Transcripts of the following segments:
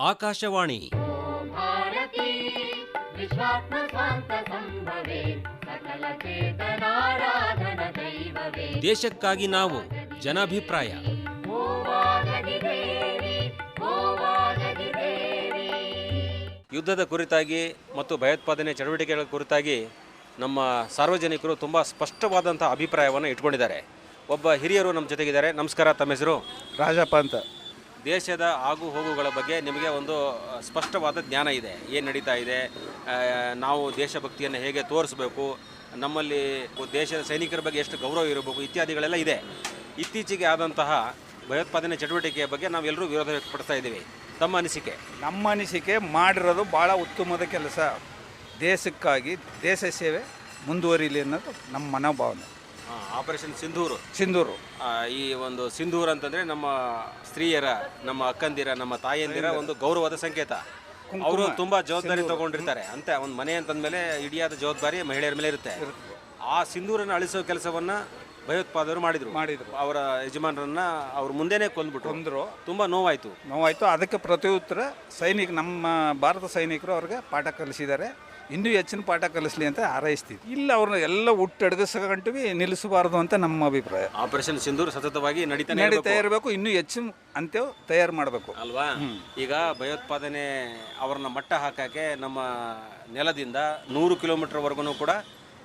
ಆಕಾಶವಾಣಿ. ದೇಶಕ್ಕಾಗಿ ನಾವು ಜನಾಭಿಪ್ರಾಯ. ಯುದ್ಧದ ಕುರಿತಾಗಿ ಮತ್ತು ಭಯೋತ್ಪಾದನೆ ಚಟುವಟಿಕೆಗಳ ಕುರಿತಾಗಿ ನಮ್ಮ ಸಾರ್ವಜನಿಕರು ತುಂಬ ಸ್ಪಷ್ಟವಾದಂಥ ಅಭಿಪ್ರಾಯವನ್ನು ಇಟ್ಕೊಂಡಿದ್ದಾರೆ ಒಬ್ಬ ಹಿರಿಯರು ನಮ್ಮ ಜೊತೆಗಿದ್ದಾರೆ. ನಮಸ್ಕಾರ ತಮ್ಮ ಹೆಸರು? ರಾಜಪ್ಪ ಅಂತ. ದೇಶದ ಆಗು ಹೋಗುಗಳ ಬಗ್ಗೆ ನಿಮಗೆ ಒಂದು ಸ್ಪಷ್ಟವಾದ ಜ್ಞಾನ ಇದೆ. ಏನು ನಡೀತಾ ಇದೆ? ನಾವು ದೇಶಭಕ್ತಿಯನ್ನು ಹೇಗೆ ತೋರಿಸ್ಬೇಕು? ನಮ್ಮಲ್ಲಿ ದೇಶದ ಸೈನಿಕರ ಬಗ್ಗೆ ಎಷ್ಟು ಗೌರವ ಇರಬೇಕು? ಇತ್ಯಾದಿಗಳೆಲ್ಲ ಇದೆ. ಇತ್ತೀಚೆಗೆ ಆದಂತಹ ಭಯೋತ್ಪಾದನೆ ಚಟುವಟಿಕೆಯ ಬಗ್ಗೆ ನಾವೆಲ್ಲರೂ ವಿರೋಧ ವ್ಯಕ್ತಪಡಿಸ್ತಾ ಇದ್ದೀವಿ. ತಮ್ಮ ಅನಿಸಿಕೆ? ನಮ್ಮ ಅನಿಸಿಕೆ ಮಾಡಿರೋದು ಭಾಳ ಉತ್ತಮದ ಕೆಲಸ. ದೇಶಕ್ಕಾಗಿ ದೇಶ ಸೇವೆ ಮುಂದುವರಿಲಿ ಅನ್ನೋದು ನಮ್ಮ ಮನೋಭಾವನೆ. ಆಪರೇಷನ್ ಸಿಂಧೂರು ಸಿಂಧೂರು ಆ, ಈ ಒಂದು ಸಿಂಧೂರ್ ಅಂತಂದ್ರೆ ನಮ್ಮ ಸ್ತ್ರೀಯರ ನಮ್ಮ ಅಕ್ಕಂದಿರ ನಮ್ಮ ತಾಯಂದಿರ ಒಂದು ಗೌರವದ ಸಂಕೇತ. ಅವರು ತುಂಬಾ ಜವಾಬ್ದಾರಿ ತಗೊಂಡಿರ್ತಾರೆ. ಅಂತ ಒಂದು ಮನೆ ಅಂತಂದ್ಮೇಲೆ ಇಡಿಯಾದ ಜವಾಬ್ದಾರಿ ಮಹಿಳೆಯರ ಮೇಲೆ ಇರುತ್ತೆ. ಆ ಸಿಂಧೂರನ್ನು ಅಳಿಸೋ ಕೆಲಸವನ್ನ ಭಯೋತ್ಪಾದಕರು ಮಾಡಿದ್ರು. ಮಾಡಿದ್ರು. ಅವರ ಯಜಮಾನರನ್ನ ಅವ್ರ ಮುಂದೆನೆ ಕೊಂದ್ಬಿಟ್ರು ಕೊಂದ್ರು. ತುಂಬಾ ನೋವಾಯ್ತು. ನೋವಾಯಿತು. ಅದಕ್ಕೆ ಪ್ರತಿಯುತ್ತರ ಸೈನಿಕ ನಮ್ಮ ಭಾರತ ಸೈನಿಕರು ಅವ್ರಿಗೆ ಪಾಠ ಕಲಿಸಿದ್ದಾರೆ. ಇನ್ನೂ ಹೆಚ್ಚಿನ ಪಾಠ ಕಲಿಸ್ಲಿ ಅಂತ ಹಾರೈಸ್ತೀವಿ. ಇಲ್ಲ ಅವ್ರನ್ನ ಎಲ್ಲ ಹುಟ್ಟಡಗಿಸ್ಕೊಂಡ್ವಿ ನಿಲ್ಲಿಸಬಾರ್ದು ಅಂತ ನಮ್ಮ ಅಭಿಪ್ರಾಯ. ಆಪರೇಷನ್ ಸಿಂಧೂರ್ ಸತತವಾಗಿ ನಡೀತಾನೆ ನಡೀತಾ ಇರ್ಬೇಕು. ಇರಬೇಕು ಇನ್ನೂ ಹೆಚ್ಚು ಅಂತ್ಯ ತಯಾರು ಮಾಡಬೇಕು. ಅಲ್ವಾ? ಈಗ ಭಯೋತ್ಪಾದನೆ ಅವ್ರನ್ನ ಮಟ್ಟ ಹಾಕಕ್ಕೆ ನಮ್ಮ ನೆಲದಿಂದ ನೂರು ಕಿಲೋಮೀಟರ್ ವರ್ಗು ಕೂಡ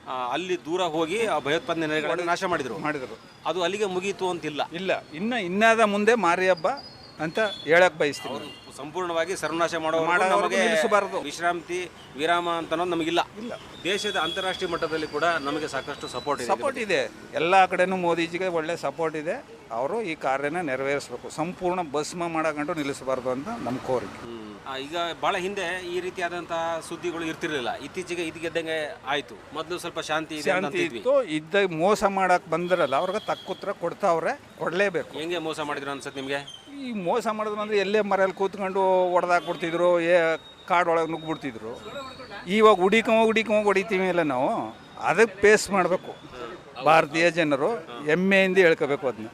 ಆ, ಅಲ್ಲಿ ದೂರ ಹೋಗಿ ಆ ಭಯೋತ್ಪಾದನೆ ನೆಲೆಗಳನ್ನು ನಾಶ ಮಾಡಿದ್ರು. ಮಾಡಿದರು. ಅದು ಅಲ್ಲಿಗೆ ಮುಗೀತು ಅಂತಿಲ್ಲ. ಇಲ್ಲ ಇನ್ನ ಇನ್ನಾದ ಮುಂದೆ ಮಾರಿ ಹಬ್ಬ ಅಂತ ಹೇಳಕ್ ಬಯಸ್ತೀನಿ ಸಂಪೂರ್ಣವಾಗಿ ಸರ್ವನಾಶ ಮಾಡೋ ಮಾಡೋವರೆಗೂ ನಮಗೆ ನಿಲ್ಲಿಸಬಾರ್ದು. ವಿಶ್ರಾಂತಿ ವಿರಾಮ ಅಂತ ಅನ್ನೋದು ನಮಗಿಲ್ಲ. ಇಲ್ಲ. ದೇಶದ ಅಂತಾರಾಷ್ಟ್ರೀಯ ಮಟ್ಟದಲ್ಲಿ ಕೂಡ ನಮಗೆ ಸಾಕಷ್ಟು ಸಪೋರ್ಟ್ ಇದೆ. ಸಪೋರ್ಟ್ ಇದೆ. ಎಲ್ಲ ಕಡೆನೂ ಮೋದಿಜಿಗೆ ಒಳ್ಳೆ ಸಪೋರ್ಟ್ ಇದೆ. ಅವರು ಈ ಕಾರ್ಯನ ನೆರವೇರಿಸಬೇಕು. ಸಂಪೂರ್ಣ ಭಸ್ಮ ಮಾಡಕಂಡು ನಿಲ್ಲಿಸಬಾರ್ದು ಅಂತ ನಮ್ಮ ಕೋರಿಕೆ. ಈಗ ಬಹಳ ಹಿಂದೆ ಈ ರೀತಿಯಾದಂತಹ ಸುದ್ದಿಗಳು ಇರ್ತಿರ್ಲಿಲ್ಲ. ಇತ್ತೀಚೆಗೆ ಇದ್ದಂಗೆ ಆಯ್ತು. ಮೊದಲು ಸ್ವಲ್ಪ ಶಾಂತಿ ಶಾಂತಿ ಇತ್ತು. ಇದ್ದ ಮೋಸ ಮಾಡಕ್ ಬಂದಿರಲ್ಲ ಅವ್ರಿಗೆ ತಕ್ಕ ಉತ್ತರ ಕೊಡ್ತಾವ್ರೆ. ಕೊಡಲೇಬೇಕು. ಹೆಂಗೆ ಮೋಸ ಮಾಡಿದ್ರು ಅನ್ಸುತ್ತೆ ನಿಮಗೆ? ಈ ಮೋಸ ಮಾಡಿದ್ರು ಅಂದರೆ ಎಲ್ಲೇ ಮರೆಯಲ್ಲಿ ಕೂತ್ಕೊಂಡು ಹೊಡೆದಾಕ್ಬಿಡ್ತಿದ್ರು ಏ ಕಾಡೊಳಗೆ ನುಗ್ಬಿಡ್ತಿದ್ರು ಇವಾಗ ಹುಡಿಕೊಂಡ್ ಹುಡಿಕೊಂಡ್ ಹೊಡಿತೀವಿ ಇಲ್ಲ ನಾವು ಅದಕ್ಕೆ ಪೇಸ್ ಮಾಡಬೇಕು. ಭಾರತೀಯ ಜನರು ಹೆಮ್ಮೆಯಿಂದ ಹೇಳ್ಕೋಬೇಕು ಅದನ್ನ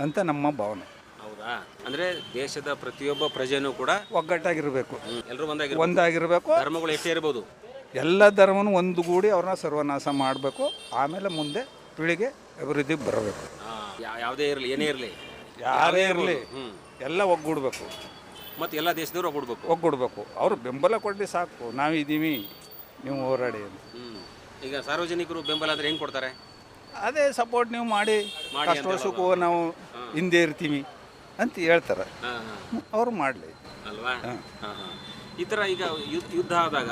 ಅಂತ ನಮ್ಮ ಭಾವನೆ. ಹೌದಾ? ಅಂದ್ರೆ ದೇಶದ ಪ್ರತಿಯೊಬ್ಬ ಪ್ರಜೆನೂ ಕೂಡ ಒಗ್ಗಟ್ಟಾಗಿರ್ಬೇಕು. ಎಲ್ಲರೂ ಒಂದಾಗಿ ಒಂದಾಗಿರ್ಬೇಕು. ಧರ್ಮಗಳು ಎಷ್ಟೇ ಇರಬಹುದು ಎಲ್ಲ ಧರ್ಮನೂ ಒಂದುಗೂಡಿ ಅವ್ರನ್ನ ಸರ್ವನಾಶ ಮಾಡಬೇಕು. ಆಮೇಲೆ ಮುಂದೆ ಪೀಳಿಗೆ ಅಭಿವೃದ್ಧಿ ಬರಬೇಕು. ಯಾವುದೇ ಇರಲಿ ಏನೇ ಇರಲಿ. ಯಾರೇ ಇರಲಿ ಎಲ್ಲ ಒಗ್ಗೂಡ್ಬೇಕು. ಮತ್ತೆ ಎಲ್ಲ ದೇಶದವರು ಒಗ್ಗೂಡ್ಬೇಕು. ಒಗ್ಗೂಡ್ಬೇಕು. ಅವರು ಬೆಂಬಲ ಕೊಡಲಿ ಸಾಕು. ನಾವಿದ್ದೀವಿ ನೀವು ಹೋರಾಡಿ ಅಂತ. ಈಗ ಸಾರ್ವಜನಿಕರು ಬೆಂಬಲ ಆದರೆ ಹೆಂಗೆ ಕೊಡ್ತಾರೆ? ಅದೇ ಸಪೋರ್ಟ್ ನೀವು ಮಾಡಿ. ಮಾಡಿ ಅಂತ ಸುಖವು ನಾವು ಹಿಂದೆ ಇರ್ತೀವಿ ಅಂತ ಹೇಳ್ತಾರೆ. ಅವರು ಮಾಡಲಿ. ಅಲ್ವಾ? ಹಾಂ, ಹಾಂ. ಈ ಥರ ಈಗ ಯುದ್ಧ ಯುದ್ಧ ಆದಾಗ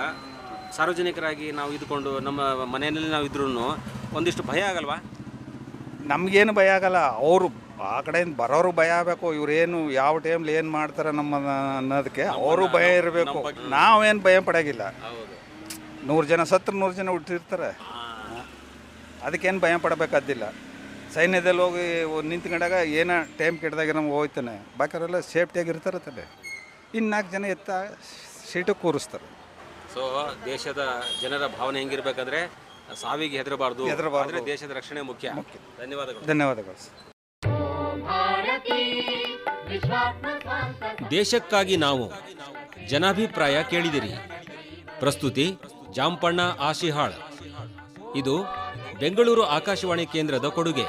ಸಾರ್ವಜನಿಕರಾಗಿ ನಾವು ಇದ್ಕೊಂಡು ನಮ್ಮ ಮನೆಯಲ್ಲಿ ನಾವು ಇದ್ರೂ ಒಂದಿಷ್ಟು ಭಯ ಆಗಲ್ವಾ? ನಮಗೇನು ಭಯ ಆಗಲ್ಲ. ಅವರು ಆ ಕಡೆಯಿಂದ ಬರೋರು ಭಯ ಆಗಬೇಕು. ಇವ್ರೇನು ಯಾವ ಟೈಮ್ಲಿ ಏನು ಮಾಡ್ತಾರೆ ನಮ್ಮ ಅನ್ನೋದಕ್ಕೆ ಅವರು ಭಯ ಇರಬೇಕು. ನಾವೇನು ಭಯ ಪಡೋಗಿಲ್ಲ. ನೂರು ಜನ ಸತ್ರ ನೂರು ಜನ ಹುಟ್ಟಿರ್ತಾರೆ. ಅದಕ್ಕೇನು ಭಯ ಪಡಬೇಕಾದಿಲ್ಲ. ಸೈನ್ಯದಲ್ಲಿ ಹೋಗಿ ನಿಂತ್ಕೊಂಡಾಗ ಏನೋ ಟೈಮ್ ಕೆಟ್ಟದಾಗ ನಮ್ಗೆ ಹೋಗ್ತಾನೆ ಬಾಕಿಯವರೆಲ್ಲ ಸೇಫ್ಟಿಯಾಗಿ ಇರ್ತಾರೆ ತಾನೆ ಇನ್ನು ನಾಲ್ಕು ಜನ ಎತ್ತ ಸೀಟು ಕೂರಿಸ್ತಾರೆ. ಸೊ ದೇಶದ ಜನರ ಭಾವನೆ ಹೆಂಗಿರ್ಬೇಕಂದ್ರೆ ಸಾವಿಗೆ ಹೆದರಬಾರದು. ಆದರೆ ದೇಶದ ರಕ್ಷಣೆ ಮುಖ್ಯ. ಧನ್ಯವಾದಗಳು. ಧನ್ಯವಾದಗಳು. ದೇಶಕ್ಕಾಗಿ ನಾವು ಜನಾಭಿಪ್ರಾಯ ಕೇಳಿದಿರಿ. ಪ್ರಸ್ತುತಿ ಜಾಂಪಣ್ಣ ಆಶಿಹಾಳ್. ಇದು ಬೆಂಗಳೂರು ಆಕಾಶವಾಣಿ ಕೇಂದ್ರದ ಕೊಡುಗೆ.